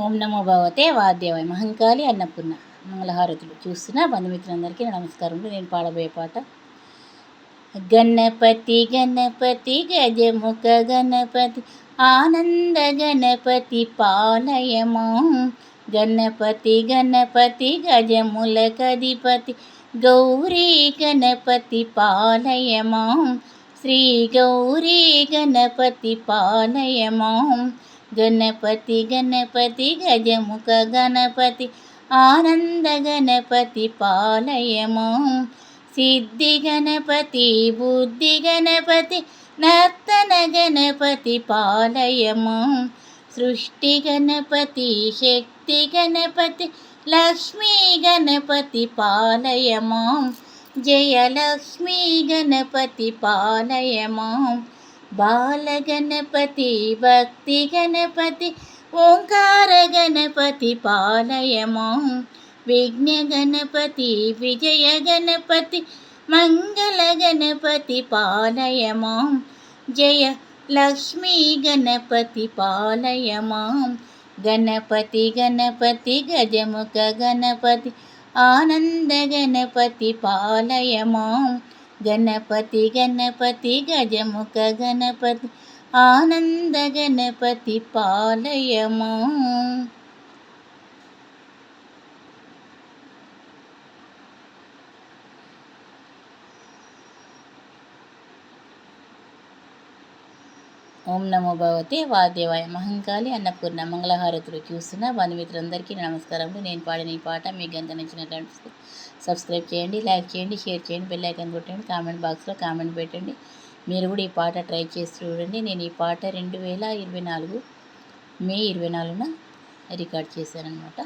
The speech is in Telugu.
ఓం నమో భగవతే వాద్యవై మహంకాళి అన్నపూర్ణ. మంగళహారతులు చూస్తున్న బంధుమిత్రులందరికీ నమస్కారం నేను పాడబోయే పాట. గణపతి గణపతి గజముఖ గణపతి ఆనంద గణపతి పాలయమా. గణపతి గణపతి గజముల కధిపతి గౌరీ గణపతి పాలయమా. శ్రీ గౌరీ గణపతి పాలయమా. గణపతి గణపతి గజముఖ గణపతి ఆనంద గణపతి పాలయము. సిద్ధి గణపతి బుద్ధి గణపతి నర్తన గణపతి పాలయము. సృష్టి గణపతి శక్తి గణపతి లక్ష్మీ గణపతి పాలయము. జయలక్ష్మీ గణపతి పాలయము. బాలగణపతి భక్తి గణపతి ఓంకార గణపతి పాలయమో. విఘ్న గణపతి విజయ గణపతి మంగళ గణపతి పాలయము. జయ లక్ష్మీ గణపతి పాలయము. గణపతి గణపతి గజముఖ గణపతి ఆనంద గణపతి పాలయము. గణపతి గణపతి గజముఖ గణపతి ఆనంద గణపతి పాలయము. ఓం నమో భగవతే వాదేవాయ మహంకాళి అన్నపూర్ణ మంగళహారతులు చూస్తున్న బంధుమిత్రులందరికీ నమస్కారములు. నేను పాడిన ఈ పాట మీకు ఎంత నచ్చినట్టు సబ్స్క్రైబ్ చేయండి లైక్ చేయండి షేర్ చేయండి బెల్ ఐకాన్ కొట్టండి కామెంట్ బాక్స్లో కామెంట్ పెట్టండి. మీరు కూడా ఈ పాట ట్రై చేసి చూడండి. నేను ఈ పాట రెండు వేల ఇరవై నాలుగు మే ఇరవై నాలుగున రికార్డ్ చేశానమాట